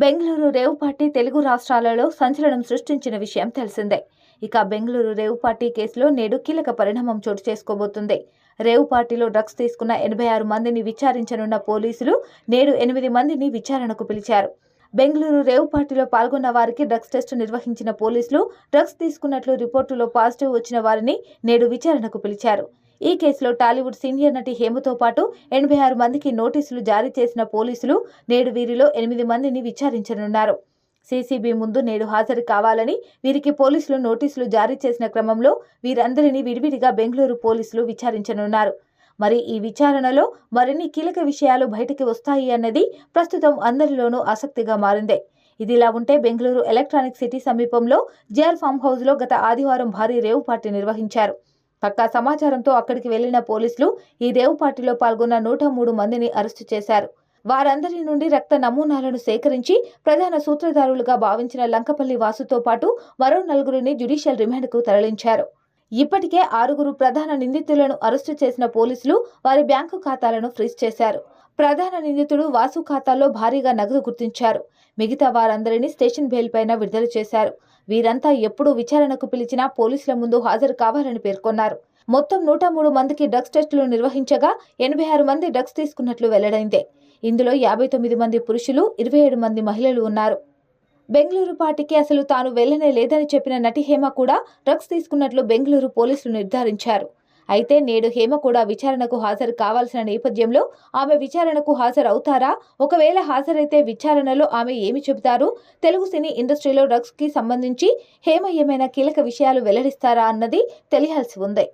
బెంగళూరు రేవు party Telugu రాష్ట్రాలలో సంచలనం సృష్టించిన విషయం తెలిసిందే. ఇక బెంగళూరు రేవు పార్టీ కేసులో నేడు కీలక పరిణామం చోటు చేసుకోబోతుంది. రేవు పార్టీలో డ్రగ్స్ తీసుకున్న ఎనభై ఆరు మందిని విచారించనున్న పోలీసులు నేడు ఎనిమిది మందిని విచారణకు పిలిచారు. బెంగళూరు రేవు పార్టీలో పాల్గొన్న వారికి డ్రగ్స్ టెస్ట్ నిర్వహించిన పోలీసులు డ్రగ్స్ తీసుకున్నట్లు రిపోర్టులో పాజిటివ్ వచ్చిన వారిని నేడు విచారణకు పిలిచారు. ఈ కేసులో టాలీవుడ్ సీనియర్ నటి హేమతో పాటు ఎనభై ఆరు మందికి నోటీసులు జారీ చేసిన పోలీసులు నేడు వీరిలో ఎనిమిది మందిని విచారించనున్నారు. సీసీబీ ముందు నేడు హాజరు కావాలని వీరికి పోలీసులు నోటీసులు జారీ చేసిన క్రమంలో వీరందరినీ విడివిడిగా బెంగళూరు పోలీసులు విచారించనున్నారు. మరి ఈ విచారణలో మరిన్ని కీలక విషయాలు బయటికి వస్తాయి అన్నది ప్రస్తుతం అందరిలోనూ ఆసక్తిగా మారింది. ఇదిలా ఉంటే బెంగళూరు ఎలక్ట్రానిక్ సిటీ సమీపంలో జిఆర్ ఫామ్ హౌస్లో గత ఆదివారం భారీ రేవు పార్టీ నిర్వహించారు. పక్కా సమాచారంతో అక్కడికి వెళ్ళిన పోలీసులు ఈ రేవు పార్టీలో పాల్గొన్న నూట మూడు మందిని అరెస్టు చేశారు. వారందరి నుండి రక్త నమూనాలను సేకరించి ప్రధాన సూత్రధారులుగా భావించిన లంకపల్లి వాసుతో పాటు మరో నలుగురిని జ్యుడిషియల్ రిమాండ్కు తరలించారు. ఇప్పటికే ఆరుగురు ప్రధాన నిందితులను అరెస్టు చేసిన పోలీసులు వారి బ్యాంకు ఖాతాలను ఫ్రీజ్ చేశారు. ప్రధాన నిందితుడు వాసు ఖాతాల్లో భారీగా నగదు గుర్తించారు. మిగతా వారందరినీ స్టేషన్ బెయిల్ పైన విడుదల చేశారు. వీరంతా ఎప్పుడూ విచారణకు పిలిచినా పోలీసుల ముందు హాజరు కావాలని పేర్కొన్నారు. మొత్తం నూట మూడు మందికి డ్రగ్స్ టెస్టులు నిర్వహించగా ఎనభై ఆరు మంది డ్రగ్స్ తీసుకున్నట్లు వెల్లడైందే. ఇందులో యాభై తొమ్మిది మంది పురుషులు ఇరవై ఏడు మంది మహిళలు ఉన్నారు. బెంగళూరు పార్టీకి అసలు తాను వెళ్ళనే లేదని చెప్పిన నటి హేమ కూడా డ్రగ్స్ తీసుకున్నట్లు బెంగళూరు పోలీసులు నిర్ధారించారు. అయితే నేడు హేమ కూడా విచారణకు హాజరు కావాల్సిన నేపథ్యంలో ఆమె విచారణకు హాజరవుతారా? ఒకవేళ హాజరైతే విచారణలో ఆమె ఏమి చెబుతారు? తెలుగు సినీ ఇండస్ట్రీలో డ్రగ్స్కి సంబంధించి హేమ ఏమైనా కీలక విషయాలు వెల్లడిస్తారా అన్నది తెలియాల్సి ఉంది.